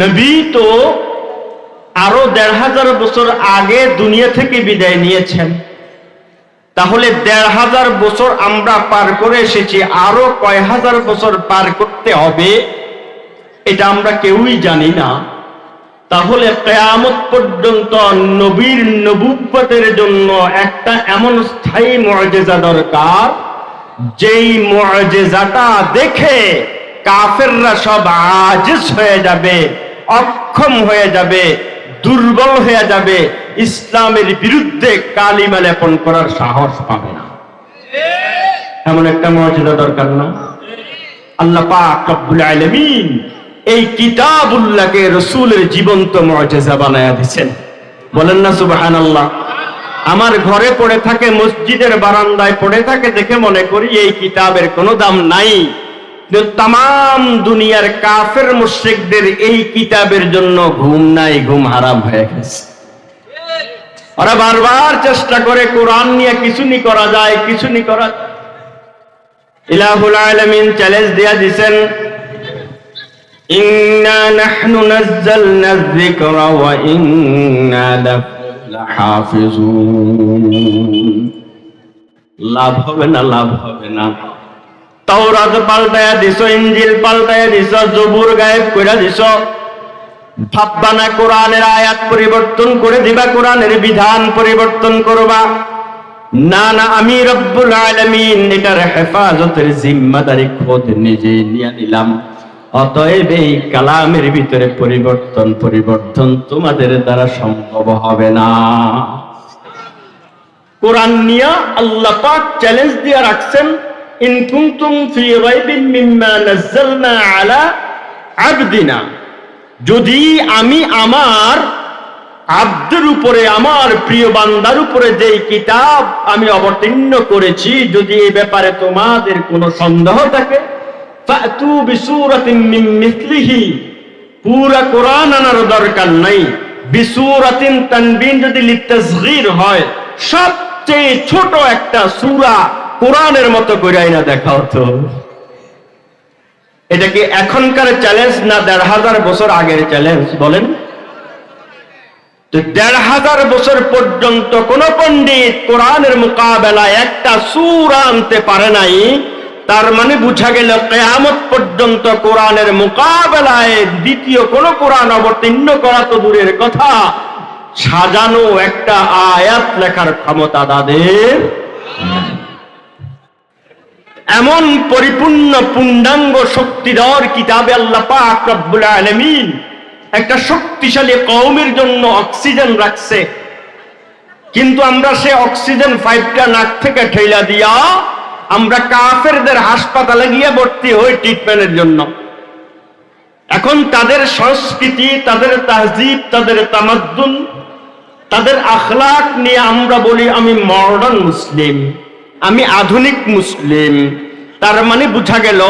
নবী তো আরও দেড় হাজার বছর আগে দুনিয়া থেকে বিদায় নিয়েছেন। তাহলে দেড় হাজার বছর আমরা পার করে এসেছি, আরও কয় হাজার বছর পার করতে হবে, এটা আমরা কেউই জানি না। তাহলে কেয়ামত পর্যন্ত নবীর নবুব্বতের জন্য একটা এমন স্থায়ী মর্যাদা দরকার, যেই মর্যাদাটা দেখে কাফেররা সব আজিজ হয়ে যাবে, অক্ষম হয়ে যাবে, দুর্বল হয়ে যাবে। ইসলামের বিরুদ্ধে কালিমা লেপন করার সাহস পাবে না। এমন একটা মর্যাদা দরকার না। আল্লাহ পাক রব্বুল আলামিন এই কিতাবুল্লাহকে রসুলের জীবন্ত মর্যাদা বানায়া দিচ্ছেন বলেন না, সুবহানাল্লাহ। আমার ঘরে পড়ে থাকে, মসজিদের বারান্দায় পড়ে থাকে দেখে মনে করি এই কিতাবের কোনো দাম নাই। তাম দুনিয়ার কাফের মুশ্রিকদের এই কিতাবের জন্য ঘুম নাই, ঘুম হারাম হয়ে গেছে। ওরা বারবার চেষ্টা করে কোরআন নিয়ে কিছু নি করা যায়, কিছু নি করা লাভ হবে না, লাভ হবে না। তাওরাত দিছ ইনজিল পাল্টায়া দিছ, জবুর গায়েব কইরা দিছ। কোরআনের আয়াত পরিবর্তন করে দিবা, কোরআনের বিধান পরিবর্তন করবা। না না, আমি রব্বুল আলামিন এটার হেফাজতের জিম্মাদারি খোদ নিজে নিয়ে নিলাম। অতএব এই কালামের ভিতরে পরিবর্তন পরিবর্তন তোমাদের দ্বারা সম্ভব হবে না। কোরআন নিয়ে আল্লাহ পাক চ্যালেঞ্জ দিয়ে রাখছেন। ইন কুনতুম ফি রাইবিন মিম্মা নাযালনা আলা আবদিনা। যদি আমি আমার আব্দের উপরে, আমার প্রিয় বান্দার উপরে যে কিতাব আমি অবতীর্ণ করেছি, যদি এই ব্যাপারে তোমাদের কোনো সন্দেহ থাকে পুরা কোরআন আনার দরকার নাই। বিসূরাতিন তানবিন যদি লিতাসগীর হয়, সবচেয়ে ছোট একটা সূরা কোরআনের মতো করে আইনা দেখাও তো। এটা কি এখনকার চ্যালেঞ্জ না দেড় হাজার বছর আগের চ্যালেঞ্জ বলেন। তো দেড় হাজার বছর পর্যন্ত কোন পণ্ডিত কোরআনের মোকাবেলায় একটা সুর আনতে পারে নাই, তার মানে বুঝা গেল কেয়ামত পর্যন্ত কোরআনের মোকাবেলায় দ্বিতীয় কোন কোরআন অবতীর্ণ করা তো দূরের কথা। সাজানো একটা আয়াত লেখার ক্ষমতা তাদের। এমন পরিপূর্ণ পূর্ণাঙ্গ শক্তিধর কিতাবে আল্লাহ পাক রব্বুল আলামিন একটা শক্তিশালী কওমের জন্য অক্সিজেন রাখছে। কিন্তু আমরা সে অক্সিজেন পাইপটা নাক থেকে ঠেলা দিয়া আমরা কাফেরদের হাসপাতালে গিয়ে ভর্তি হই ট্রিটমেন্টের জন্য। এখন তাদের সংস্কৃতি, তাদের তাহজিব, তাদের তামাদ্দুন, তাদের আখলাক নিয়ে আমরা বলি আমি মডার্ন মুসলিম আমি আধুনিক মুসলিম। তার মানে বোঝা গেল,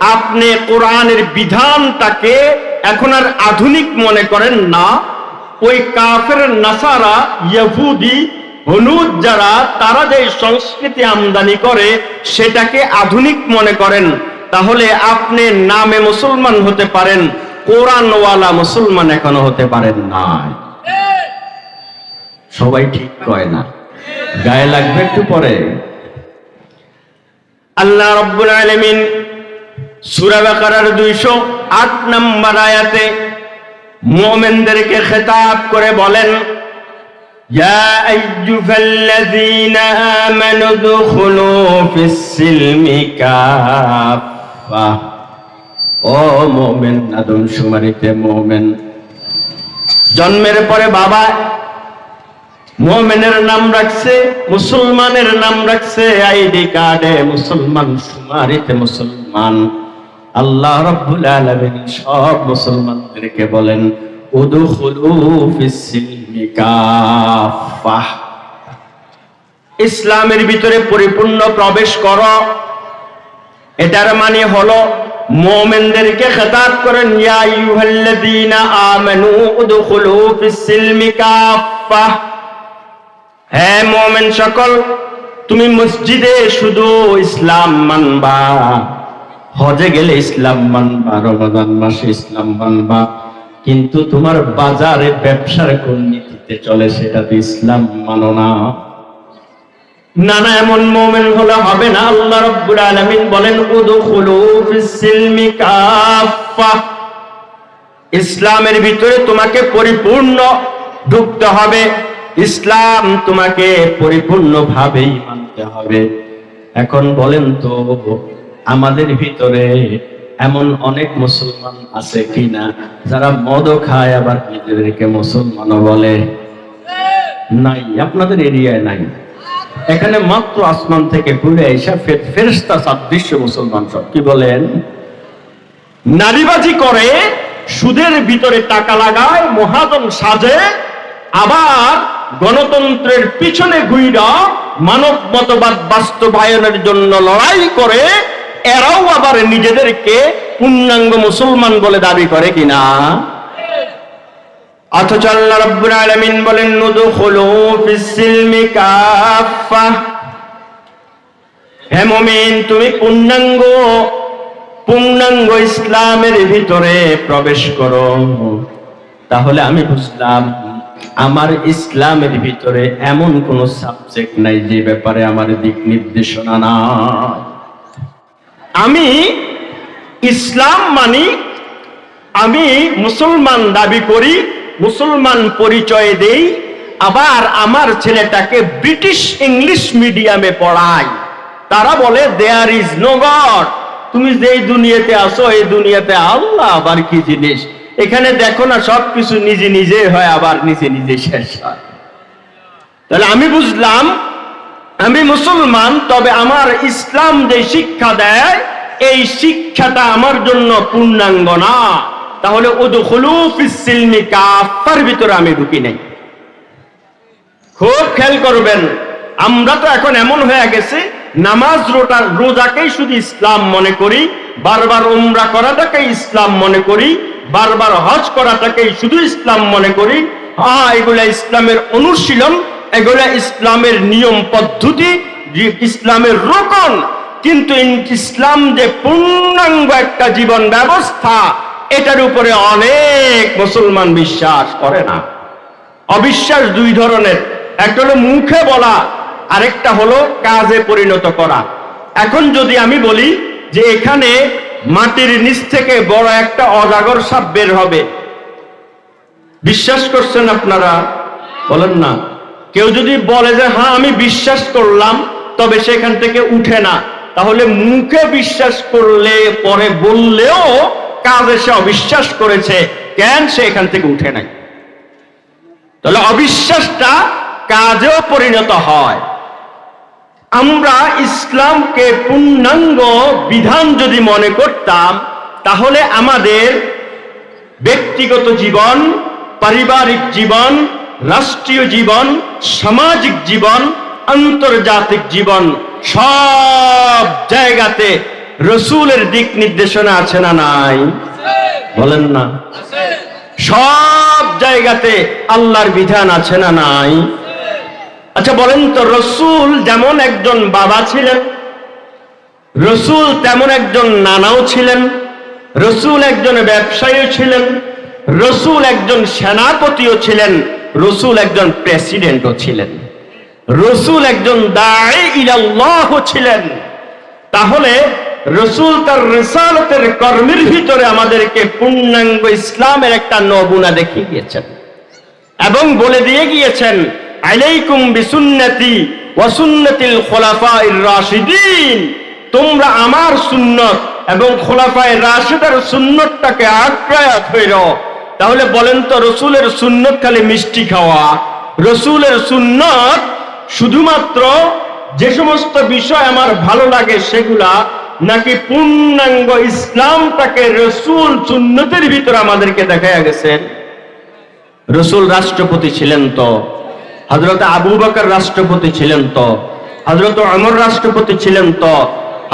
আপনি কোরআনের বিধানটাকে এখন আর আধুনিক মনে করেন না। ওই কাফের নাসারা ইহুদি হনুদ যারা, তারা যে সংস্কৃতি আমদানি করে, সেটাকে আধুনিক মনে করেন। তাহলে আপনি নামে মুসলমান হতে পারেন, কোরআনওয়ালা মুসলমান এখনও হতে পারেন না সবাই ঠিক কয় না? গায়ে লাগবে একটু পরে। আল্লাহ রব্বুল আলামিন সূরা বাকারার 208 নম্বর আয়াতে মুমিনদেরকে খেতাব করে বলেন ও মুমিন। জন্মের পরে বাবা মোমেনের নাম রাখছে, মুসলমানের নাম রাখছে, আইডি কার্ডে মুসলমান, সুমারিতে মুসলমান। আল্লাহ রব্বুল আলামিন সব মুসলমানদেরকে বলেন, উদখুলু ফিস সিলমি কাফা ইসলামের ভিতরে পরিপূর্ণ প্রবেশ করো। এটার মানে হলো, মোমেনদেরকে খেতাব করেন, ইয়া আইয়ুহাল্লাযীনা আমানু উদখুলু ফিস সিলমি কাফা হ্যাঁ মোমেন সকল, তুমি মসজিদে শুধু ইসলাম মানবা। হজে গেলে ইসলাম মানবা, রমাদান মাসে ইসলাম মানবা। কিন্তু তোমার বাজারে ব্যবসার কোন নীতিতে চলে, সেটা তো ইসলাম মানো না। না না, এমন মোমেন হলে হবে না। আল্লাহ রব্বুল আলামিন বলেন ইসলামের ভিতরে তোমাকে পরিপূর্ণ ঢুকতে হবে। ইসলাম তোমাকে পরিপূর্ণ পরিপূর্ণভাবেই মানতে হবে। এখন বলেন তো, আমাদের ভিতরে এমন অনেক মুসলমান আছে কিনা? যারা মদও খায়, আবার নিজেদেরকে মুসলমানও বলে। নাই, আপনাদের এরিয়ায় নাই। এখানে মাত্র আসমান থেকে ঘুরে এসে ফেরেস্তা সাদৃশ্য মুসলমান সব। কি বলেন? নারীবাজি করে, সুদের ভিতরে টাকা লাগায়, মহাজন সাজে, আবার গণতন্ত্রের পিছনে ঘুইরা মানব মতবাদ বাস্তবায়নের জন্য লড়াই করে, এরাও আবার নিজেদেরকে পূর্ণাঙ্গ মুসলমান বলে দাবি করে কিনা? অথচ বলেন তুমি পূর্ণাঙ্গ পূর্ণাঙ্গ ইসলামের ভিতরে প্রবেশ করো। তাহলে আমি বুঝলাম আমার ইসলামের ভিতরে এমন কোন সাবজেক্ট নাই যে ব্যাপারে আমার দিক নির্দেশনা নাই। আমি ইসলাম মানি, আমি মুসলমান দাবি করি, মুসলমান পরিচয় দেই, আবার আমার ছেলেটাকে ব্রিটিশ ইংলিশ মিডিয়ামে পড়াই। তারা বলে দেয়ার ইজ নো গড তুমি যেই দুনিয়াতে আসো এই দুনিয়াতে আল্লাহ আবার কি জিনিস? এখানে দেখো না, সবকিছু নিজে নিজে হয়, আবার নিজে নিজে শেষ হয়। তাহলে আমি বুঝলাম, আমি মুসলমান, তবে আমার ইসলাম যে শিক্ষা দেয়, এই শিক্ষাটা আমার জন্য পূর্ণাঙ্গ না। তাহলে ভিতরে আমি ঢুকি নাই। খুব খেয়াল করবেন, আমরা তো এখন এমন হয়ে গেছে, নামাজ রোটা রোজাকেই শুধু ইসলাম মনে করি, বারবার উমরা করাটাকে ইসলাম মনে করি বারবার হজ করাটাকেই শুধু ইসলাম মনে করি। হ্যাঁ এগুলা ইসলামের অনুশীলন, এগুলা ইসলামের নিয়ম পদ্ধতি ইসলামের রোকন। কিন্তু ইসলাম যে পূর্ণাঙ্গ একটা জীবন ব্যবস্থা, এটার উপরে অনেক মুসলমান বিশ্বাস করে না। অবিশ্বাস দুই ধরনের। একটা হলো মুখে বলা, আরেকটা হলো কাজে পরিণত করা। এখন যদি আমি বলি যে এখানে মাটির নিচ থেকে বড় একটা অজাগর সাপ বের হবে। বিশ্বাস করছেন আপনারা? বলেন না। কেউ যদি বলে যে হ্যাঁ আমি বিশ্বাস করলাম, তবে সেখান থেকে উঠে না। তাহলে মুখে বিশ্বাস করলে, পরে বললেও কাজে সে অবিশ্বাস করেছে। কেন সে এখান থেকে উঠে নাই? তাহলে অবিশ্বাসটা কাজেও পরিণত হয়। আমরা ইসলামকে পূর্ণাঙ্গ বিধান যদি মনে করতাম তাহলে আমাদের ব্যক্তিগত জীবন পারিবারিক জীবন রাষ্ট্রীয় জীবন সামাজিক জীবন আন্তর্জাতিক জীবন সব জায়গাতে রসুলের দিক নির্দেশনা আছে না নাই? বলেন না। সব জায়গাতে আল্লাহর বিধান আছে না নাই? আচ্ছা বলেন তো, রসুল যেমন একজন বাবা ছিলেন, রসুল তেমন একজন নানাও ছিলেন, রসুল একজন ব্যবসায়ীও ছিলেন, রসুল একজন সেনাপতিও ছিলেন, রসুল একজন প্রেসিডেন্টও ছিলেন, রসুল একজন ছিলেন। তাহলে রসুল তার রেসালতের কর্মের ভিতরে আমাদেরকে পূর্ণাঙ্গ ইসলামের একটা নমুনা দেখিয়ে গিয়েছেন এবং বলে দিয়ে গিয়েছেন আলাইকুম বিসুন্নতি ওয়াসুন্নতিল রাশিদিন। তোমরা আমার সুন্নত এবং খোলাফায়ে সুন্নতটাকে তাহলে বলেন তো, রসুলের সুন্নত খালি মিষ্টি খাওয়া। রসুলের সুন্নত শুধুমাত্র যে সমস্ত বিষয় আমার ভালো লাগে সেগুলা, নাকি পূর্ণাঙ্গ ইসলামটাকে রসুল সুন্নতের ভিতরে আমাদেরকে দেখা গেছেন? রসুল রাষ্ট্রপতি ছিলেন তো। হজরত আবু বকর রাষ্ট্রপতি ছিলেন তো হজরত অমর রাষ্ট্রপতি ছিলেন তো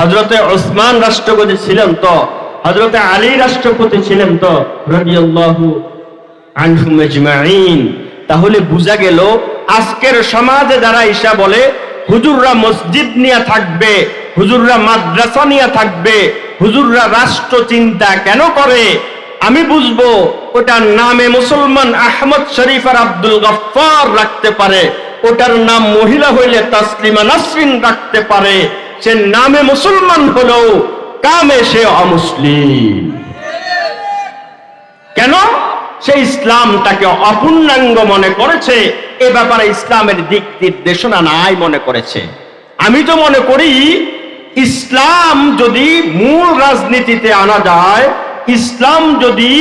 হজরতে ওসমান রাষ্ট্রপতি ছিলেন তো হজরতে আলী রাষ্ট্রপতি ছিলেন তো তাহলে বোঝা গেল, আজকের সমাজে যারা ঈশা বলে, হুজুররা মসজিদ নিয়ে থাকবে, হুজুররা মাদ্রাসা নিয়ে থাকবে, হুজুররা রাষ্ট্র চিন্তা কেন করে? আমি বুঝব ওটার নামে মুসলমান আহমদ শরীফ আর আব্দুল গফার রাখতে পারে। ওটার নাম মহিলা হইলে তাসলিমা নাসরিন রাখতে পারে। সে নামে মুসলমান হলেও কামে সে অমুসলিম। কেন? সে ইসলামটাকে অপূর্ণাঙ্গ মনে করেছে। এ ব্যাপারে ইসলামের দিক নির্দেশনা নাই মনে করেছে। আমি তো মনে করি, ইসলাম যদি মূল রাজনীতিতে আনা যায় ইসলাম যদি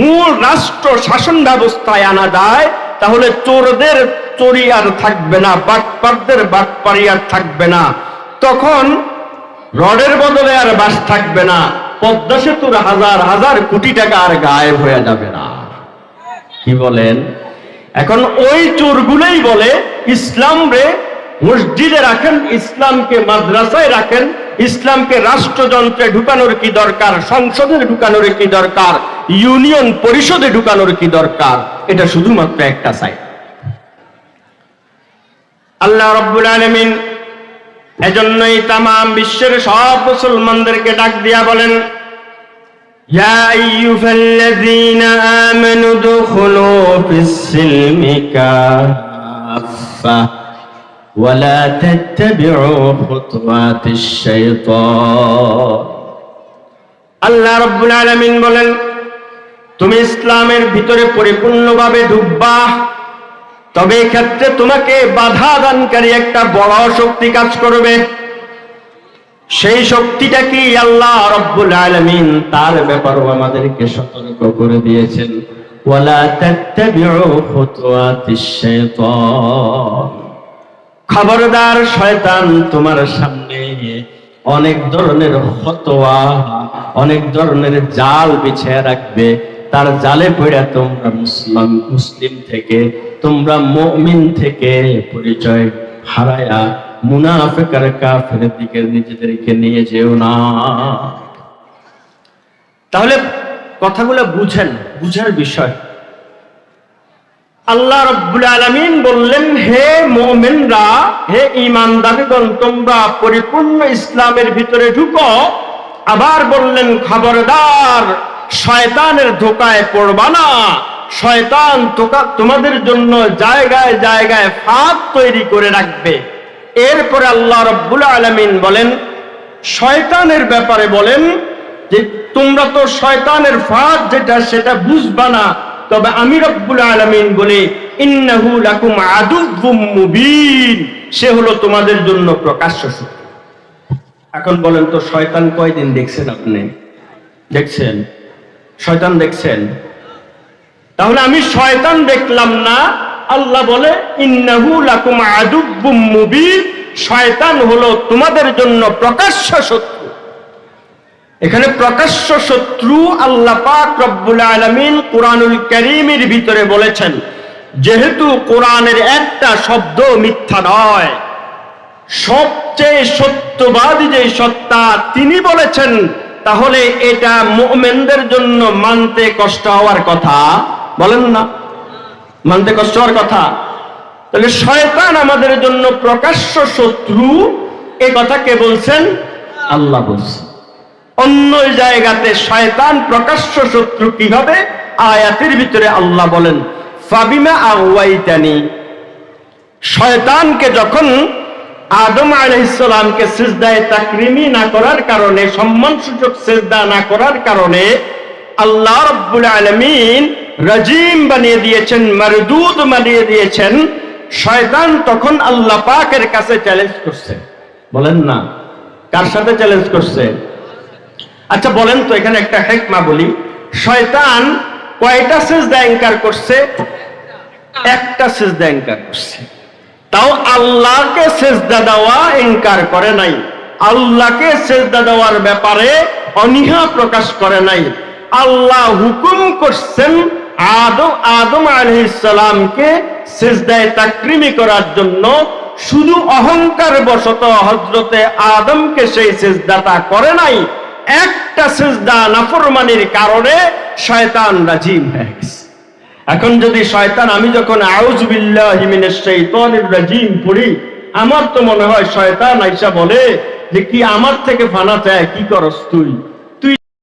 মূল রাষ্ট্র শাসন ব্যবস্থায় আনা যায়, তাহলে চোরদের চোরি আর থাকবে না, বাটপারদের বাটপারি আর থাকবে না। তখন রডের বদলে আর বাস থাকবে না, পদ্মা সেতুর হাজার হাজার কোটি টাকা আর গায়েব হয়ে যাবে না। কি বলেন? এখন ওই চোরগুলোই বলে, ইসলাম রে মসজিদে রাখেন, ইসলামকে মাদ্রাসায় রাখেন ইসলামকে রাষ্ট্রযন্ত্রে ঢুকানোর কি দরকার সংসদে ঢুকানোর কি দরকার ইউনিয়ন পরিষদে ঢুকানোর কি দরকার এটা শুধুমাত্র একটা সাইড আল্লাহ রব্বুল আলমিন এজন্যই তাম বিশ্বের সব মুসলমানদেরকে ডাক দিয়া বলেন يا أيها الذين آمنوا ادخلوا في السلم كافة ولا تتبعوا خطوات الشيطان আল্লাহ রব্বুল আলামিন বলেন তুমি ইসলামের ভিতরে পরিপূর্ণভাবে ডুববা তবে এক্ষেত্রে তোমাকে বাধা দানকারী একটা বড় শক্তি কাজ করবে সেই শক্তিটা কি আল্লাহ রব্বুল আলামিন তার ব্যাপারেও আমাদেরকে সতর্ক করে দিয়েছেন ওয়ালা তাত্তাবিউ খুতুওয়াতিশ শাইতান খবরদার শয়তান তোমার সামনে। অনেক ধরনের ফতোয়া, অনেক ধরনের জাল বিছিয়ে রাখবে। তার জালে পড়ে তোমরা মুসলিম মুসলিম থেকে, তোমরা মুমিন থেকে পরিচয় হারায়া মুনাফেকার কাফের দিকে নিজেদেরকে নিয়ে যেও না। তাহলে কথাগুলো বুঝেন, বুঝার বিষয়। আল্লাহ রব্বুল আলামিন বললেন, হে মোমেনরা, হে ইমানদারগণ তোমরা পরিপূর্ণ ইসলামের ভিতরে ঢুকো। আবার বললেন, খবরদার, শয়তানের ধোকায় পড়বা না। শয়তান তোমাদের জন্য জায়গায় জায়গায় ফাঁদ তৈরি করে রাখবে। এরপরে আল্লাহ রব্বুল আলামিন বলেন, শয়তানের ব্যাপারে বলেন যে, তোমরা তো শয়তানের ফাঁদ যেটা, সেটা বুঝবা না। তবে আমি রব্বুল আলামিন বলে সে হলো তোমাদের জন্য প্রকাশ্য এখন বলেন তো, শয়তান কয়দিন দেখছেন আপনি? দেখছেন? শয়তান দেখছেন? তাহলে আমি শয়তান দেখলাম না। আল্লাহ বলে, ইন্নাহু লাকুম আদুব্বুম মুবিন। শয়তান হলো তোমাদের জন্য প্রকাশ্য শত্রু এখানে প্রকাশ্য শত্রু আল্লাহ পাক রব্বুল আলামিন কোরআনুল কারীমের ভিতরে বলেছেন, যেহেতু কোরআনের একটা শব্দ মিথ্যা নয়, সবচেয়ে সত্যবাদী যে সত্তা তিনি বলেছেন, তাহলে এটা মুমিনদের জন্য মানতে কষ্ট হওয়ার কথা। বলেন না, মানতে কষ্ট হওয়ার কথা। তাহলে শয়তান আমাদের জন্য প্রকাশ্য শত্রু, এ কথা কে বলছেন? আল্লাহ বলছেন। অন্য জায়গাতে শয়তান প্রকাশ্য শত্রু কি হবে? আয়াতের ভিতরে আল্লাহ বলেন, ফাবিমা আওয়াইতানি। শয়তানকে যখন আদম আলাইসালামকে সিজদায় তাকরিমি না করার কারণে, সম্মান সূচক সিজদা না করার কারণে আল্লাহ রব্বুল আলমিন রাজিম বানিয়ে দিয়েছেন, মারদুদ বানিয়ে দিয়েছেন। শয়তান তখন আল্লাহ পাকের কাছে চ্যালেঞ্জ করছে। বলেন না, কার সাথে চ্যালেঞ্জ করছে? আচ্ছা বলেন তো এখানে একটা হেকমা বলি। শয়তান কয়টা সেজদা ইনকার করছে? একটা সেজদা ইনকার করছে। তাও আল্লাহকে সেজদা দেওয়া ইনকার করে নাই। আল্লাহকে সেজদা দেওয়ার ব্যাপারে অনীহা প্রকাশ করে নাই। আল্লাহ হুকুম করছেন আদম আদম আলহিসামকে সেজদায় তাকরিমি করার জন্য। শুধু অহংকার বশত হজরতে আদমকে সেই সেজদাটা করে নাই একটা সেজদা নাফরমানির কারণে শয়তান রাজিম হয়ে গেছে। এখন যদি শয়তান, আমি যখন আউজ বিল্লাহ রাজিম পড়ি, আমার তো মনে হয় শয়তান আইসা বলে যে, কি আমার থেকে ফানা চায়? কি করস তুই?